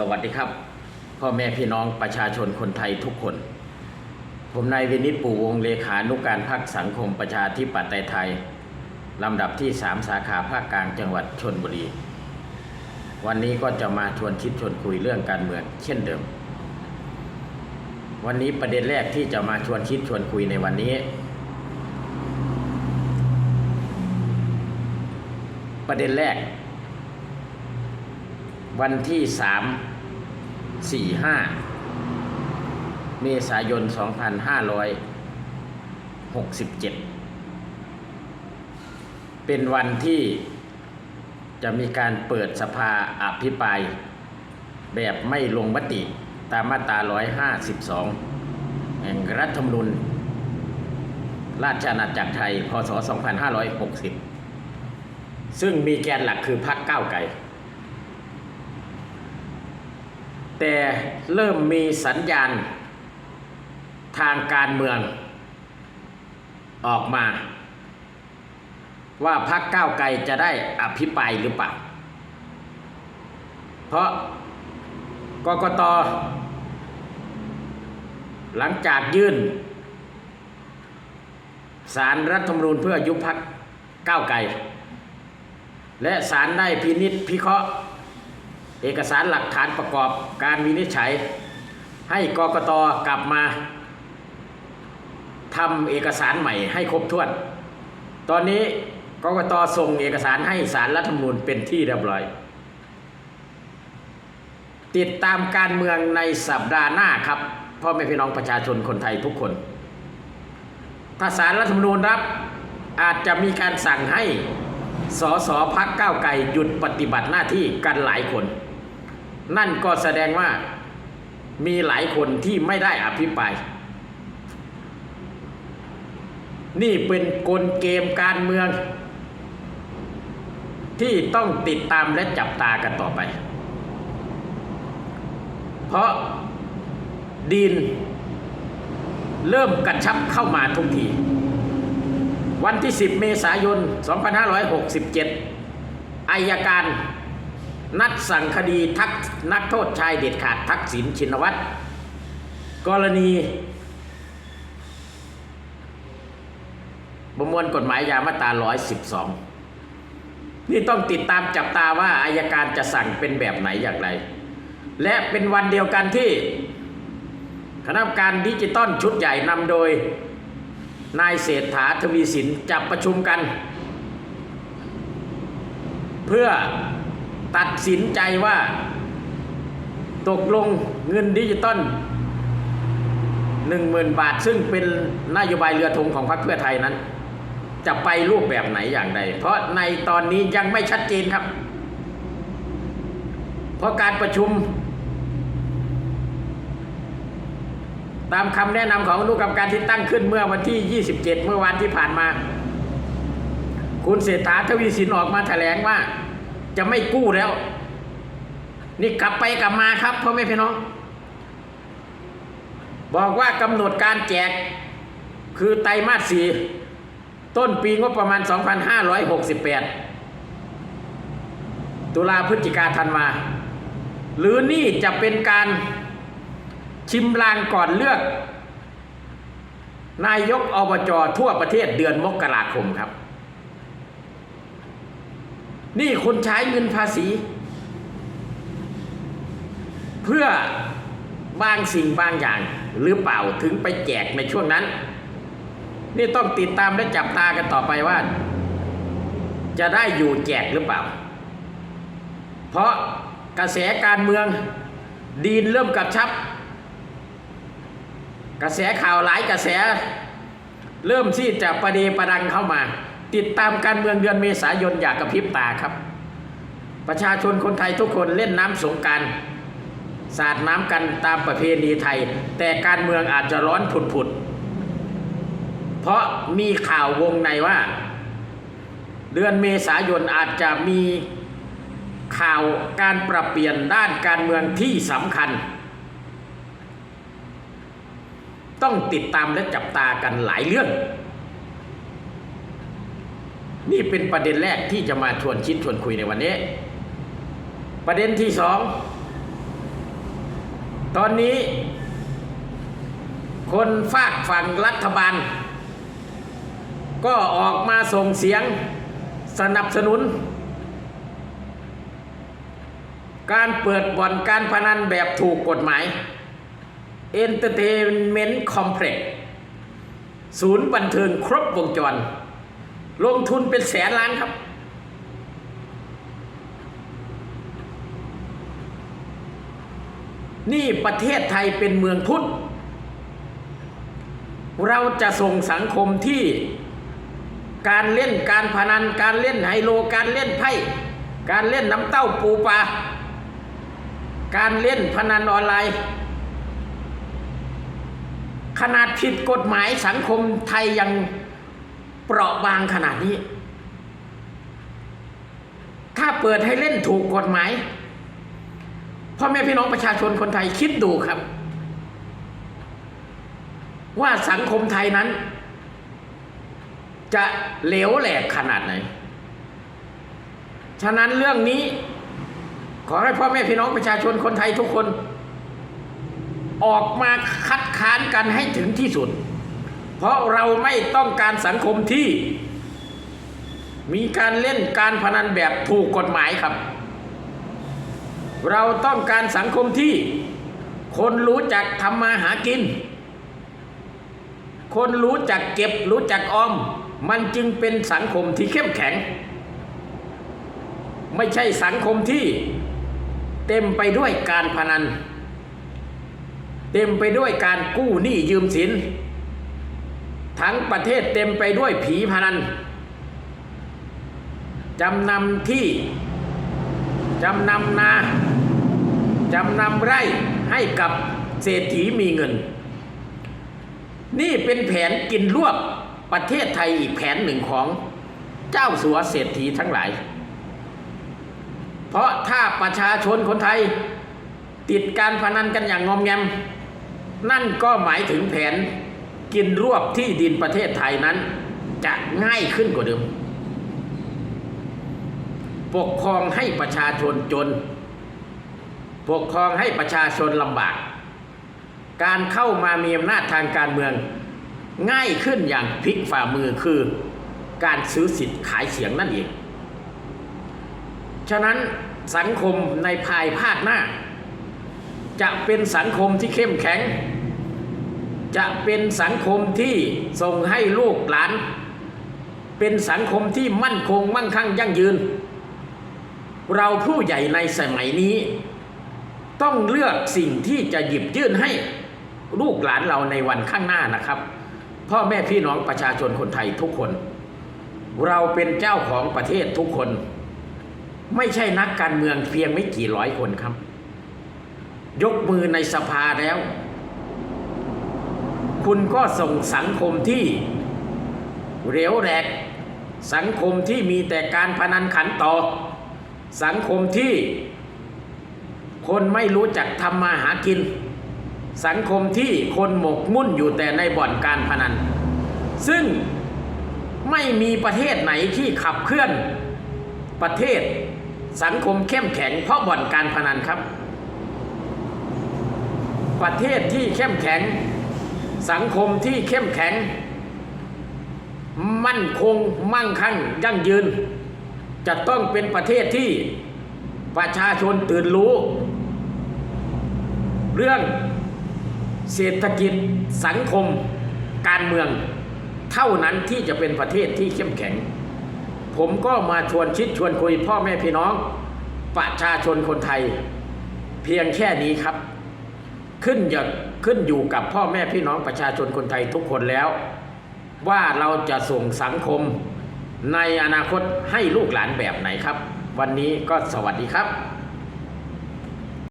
สวัสดีครับ พ่อแม่พี่น้องประชาชนคนไทยทุกคน ผมนายวินิตปู่วงเลขานุกการพักสังคมประชาธิปัตยไทย ลำดับที่ 3 สาขาภาคกลางจังหวัดชนบุรี วันนี้ก็จะมาชวนคิดชวนคุยเรื่องการเมืองเช่นเดิม วันนี้ประเด็นแรกที่จะมาชวนคิดชวนคุยในวันนี้ ประเด็นแรกวันที่สาม สี่ห้าเมษายนสองพันห้าร้อยหกสิบเจ็ดเป็นวันที่จะมีการเปิดสภาอภิปรายแบบไม่ลงมติตามมาตรา 152 แห่งรัฐธรรมนูญราชอาณาจักรไทย พศ 2560 ซึ่งมีแกนหลักคือพรรคก้าวไกล แต่เริ่มมีสัญญาณทางการเมืองออกมา ว่าพรรคก้าวไกลจะได้อภิปรายหรือเปล่า เพราะกกตหลังจากยื่น สารรัฐธรรมนูญเพื่อยุบพักก้าวไกล และสารได้พินิษพิเคราะห์ เอกสารหลักฐานประกอบการวินิจฉัย ให้กกตกลับมาทำเอกสารใหม่ให้ครบถ้วน ตอนนี้กกตส่งเอกสารให้สารรัฐธรรมนูญเป็นที่เรียบร้อย ติดตามการเมืองในสัปดาห์หน้าครับพ่อแม่พี่น้องประชาชนคนไทยทุกคน ถ้าสารรัฐธรรมนูญรับอาจจะมีการสั่งให้สสพักก้าวไกลหยุดปฏิบัติหน้าที่กันหลายคน นั่นก็แสดงว่ามีหลายคนที่ไม่ได้อภิปราย นี่เป็นกลเกมการเมือง ที่ต้องติดตามและจับตากันต่อไป เพราะดินเริ่มกระชับเข้ามาทุกที วันที่ 10 เมษายน 2567 อายการ นัดสั่งคดีทักนักโทษชายเด็ดขาดทักษิณชินวัตรกรณี ประมวลกฎหมายยามาตรา112 นี่ต้องติดตามจับตาว่าอายการจะสั่งเป็นแบบไหนอย่างไร และเป็นวันเดียวกันที่คณะกรรมการดิจิตอลชุดใหญ่นำโดย นายเศรษฐาทวีสินจะประชุมกัน เพื่อ ตัดสินใจว่า ตกลงเงินดิจิตอลหนึ่งหมื่นบาท ซึ่งเป็นนโยบายเรือธงของพรรคเพื่อไทยนั้น จะไปรูปแบบไหนอย่างไรเพราะในตอนนี้ยังไม่ชัดเจนครับ เพราะการประชุม ตามคำแนะนำของอนุกรรมการที่ตั้งขึ้นเมื่อวันที่ 27 เมื่อวันที่ผ่านมา คุณเศรษฐาทวีสินออกมาแถลงว่า จะไม่กู้แล้ว นี่กลับไปกลับมาครับพ่อแม่พี่น้อง บอกว่ากำหนดการแจกคือไตรมาสสี่ต้นปีงบประมาณ 2568 ตุลาพฤศจิกาธันวาหรือนี่จะเป็นการชิมลางก่อนเลือก นายกอบจทั่วประเทศเดือนมกราคมครับ นี่คุณใช้เงินภาษี เพื่อบางสิ่งบางอย่าง หรือเปล่าถึงไปแจกในช่วงนั้น นี่ต้องติดตามและจับตากันต่อไปว่า จะได้อยู่แจกหรือเปล่า เพราะกระแสการเมืองดีนเริ่มกระชับ กระแสข่าวหลายกระแสเริ่มที่จะประเดประดังเข้ามา ติดตามการเมืองเดือนเมษายนอย่ากระพริบตาครับ ประชาชนคนไทยทุกคนเล่นน้ำสงกรารสาดน้ำกันตามประเพณีไทย แต่การเมืองอาจจะร้อนผุดๆเพราะมีข่าววงในว่า เดือนเมษายนอาจจะมีข่าวการปรับเปลี่ยนด้านการเมืองที่สำคัญ ต้องติดตามและจับตากันหลายเรื่อง นี่เป็นประเด็นแรกที่จะมาชวนคิดชวนคุยในวันนี้ ประเด็นที่สองตอนนี้ คนฝากฝั่งรัฐบาล ก็ออกมาส่งเสียงสนับสนุน การเปิดบ่อนการพนันแบบถูกกฎหมาย Entertainment Complex ศูนย์บันเทิงครบวงจร ลงทุนเป็นแสนล้านครับ นี่ประเทศไทยเป็นเมืองพุทธ เราจะส่งสังคมที่การเล่นการพนันการเล่นไฮโลการเล่นไพ่การเล่นน้ำเต้าปูปลาการเล่นพนันออนไลน์ ขนาดผิดกฎหมายสังคมไทยยัง เปราะบางขนาดนี้ ถ้าเปิดให้เล่นถูกกฎหมายพ่อแม่พี่น้องประชาชนคนไทยคิดดูครับ ว่าสังคมไทยนั้น จะเหลวแหลกขนาดไหน ฉะนั้นเรื่องนี้ ขอให้พ่อแม่พี่น้องประชาชนคนไทยทุกคน ออกมาคัดค้านกันให้ถึงที่สุด เพราะเราไม่ต้องการสังคมที่ มีการเล่นการพนันแบบถูกกฎหมายครับ เราต้องการสังคมที่ คนรู้จักทำมาหากิน คนรู้จักเก็บรู้จักออม มันจึงเป็นสังคมที่เข้มแข็ง ไม่ใช่สังคมที่เต็มไปด้วยการพนัน เต็มไปด้วยการกู้หนี้ยืมสิน ทั้งประเทศเต็มไปด้วยผีพนันจำนำที่ จำนำนา จำนำไร่ให้กับเศรษฐีมีเงิน นี่เป็นแผนกินรวบประเทศไทยอีกแผนหนึ่งของเจ้าสัวเศรษฐีทั้งหลาย เพราะถ้าประชาชนคนไทยติดการพนันกันอย่างงอมแงม นั่นก็หมายถึงแผน กินรวบที่ดินประเทศไทยนั้น จะง่ายขึ้นกว่าเดิม ปกครองให้ประชาชนจน ปกครองให้ประชาชนลำบาก การเข้ามามีอำนาจทางการเมือง ง่ายขึ้นอย่างพลิกฝ่ามือคือการซื้อสิทธิ์ขายเสียงนั่นเอง ฉะนั้นสังคมในภายภาคหน้า จะเป็นสังคมที่เข้มแข็ง จะเป็นสังคมที่ส่งให้ลูกหลาน เป็นสังคมที่มั่นคงมั่งคั่งยั่งยืน เราผู้ใหญ่ในสมัยนี้ ต้องเลือกสิ่งที่จะหยิบยื่นให้ลูกหลานเราในวันข้างหน้านะครับ พ่อแม่พี่น้องประชาชนคนไทยทุกคน เราเป็นเจ้าของประเทศทุกคน ไม่ใช่นักการเมืองเพียงไม่กี่ร้อยคนครับ ยกมือในสภาแล้ว คุณก็ส่งสังคมที่เหลวแหลก สังคมที่มีแต่การพนันขันต่อ สังคมที่ คนไม่รู้จักทำมาหากิน สังคมที่คนหมกมุ่นอยู่แต่ในบ่อนการพนัน ซึ่งไม่มีประเทศไหนที่ขับเคลื่อนประเทศสังคมเข้มแข็งเพราะบ่อนการพนันครับ ประเทศที่เข้มแข็ง สังคมที่เข้มแข็ง มั่นคงมั่งคั่งยั่งยืน จะต้องเป็นประเทศที่ประชาชนตื่นรู้ เรื่องเศรษฐกิจสังคมการเมือง เท่านั้นที่จะเป็นประเทศที่เข้มแข็ง ผมก็มาชวนคิดชวนคุยพ่อแม่พี่น้อง ประชาชนคนไทย เพียงแค่นี้ครับ ขึ้นอย่าขึ้นอยู่กับพ่อแม่พี่น้องประชาชนคนไทยทุกคนแล้ว ว่าเราจะส่งสังคมในอนาคตให้ลูกหลานแบบไหนครับ วันนี้ก็สวัสดีครับ